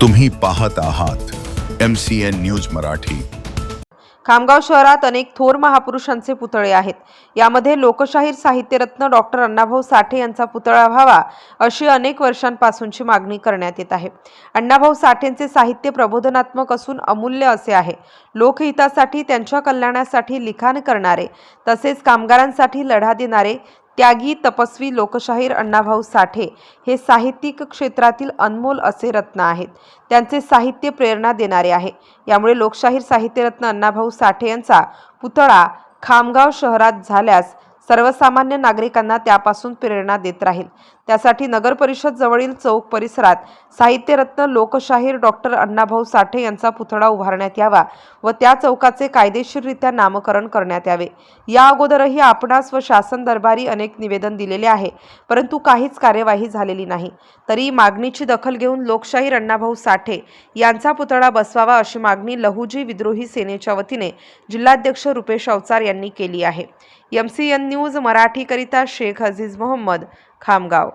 तुम्ही पाहत आहात M C N news Marathi. Khamgaon शहरात अनेक थोर महापुरुषांचे पुतळे आहेत. यामध्ये लोकशाहीर साहित्यरत्न डॉक्टर अण्णाभाऊ साठे यांचा पुतळा व्हावा अशी अनेक वर्षांपासूनची मागणी करण्यात येत आहे. अण्णाभाऊ साठेंचे साहित्य प्रबोधनात्मक असून अमूल्य असे आहे. लोकहितासाठी त्यांच्या कल्याणासाठी लिखाण करणारे तसेच कामगारांसाठी लढा देणारे त्यागी तपस्वी लोकशाहीर अण्णाभाऊ साठे हे साहित्यिक क्षेत्रातील अनमोल असे रत्न आहेत. त्यांचे साहित्य प्रेरणा देणारे आहे. यामुळे लोकशाहीर साहित्यरत्न अण्णाभाऊ साठे यांचा पुतळा खामगाव शहरात झाल्यास सर्वसामान्य नागरिकांना त्यापासून प्रेरणा देत राहील. त्यासाठी नगर परिषद जवळील चौक परिसरात साहित्यरत्न लोकशाहीर डॉक्टर अण्णाभाऊ साठे यांचा पुतळा उभारण्यात यावा व त्या चौकाचे कायदेशीररित्या नामकरण करण्यात यावे. या अगोदरही आपणास व शासन दरबारी अनेक निवेदन दिलेले आहे परंतु काहीच कार्यवाही झालेली नाही. तरी मागणीची दखल घेऊन लोकशाहीर अण्णाभाऊ साठे यांचा पुतळा बसवावा अशी मागणी लहुजी विद्रोही सेनेच्या वतीने जिल्हाध्यक्ष रुपेश अवचार यांनी केली आहे. एम सी एन न्यूज मराठीकरिता शेख अझीज मोहम्मद खामगाव.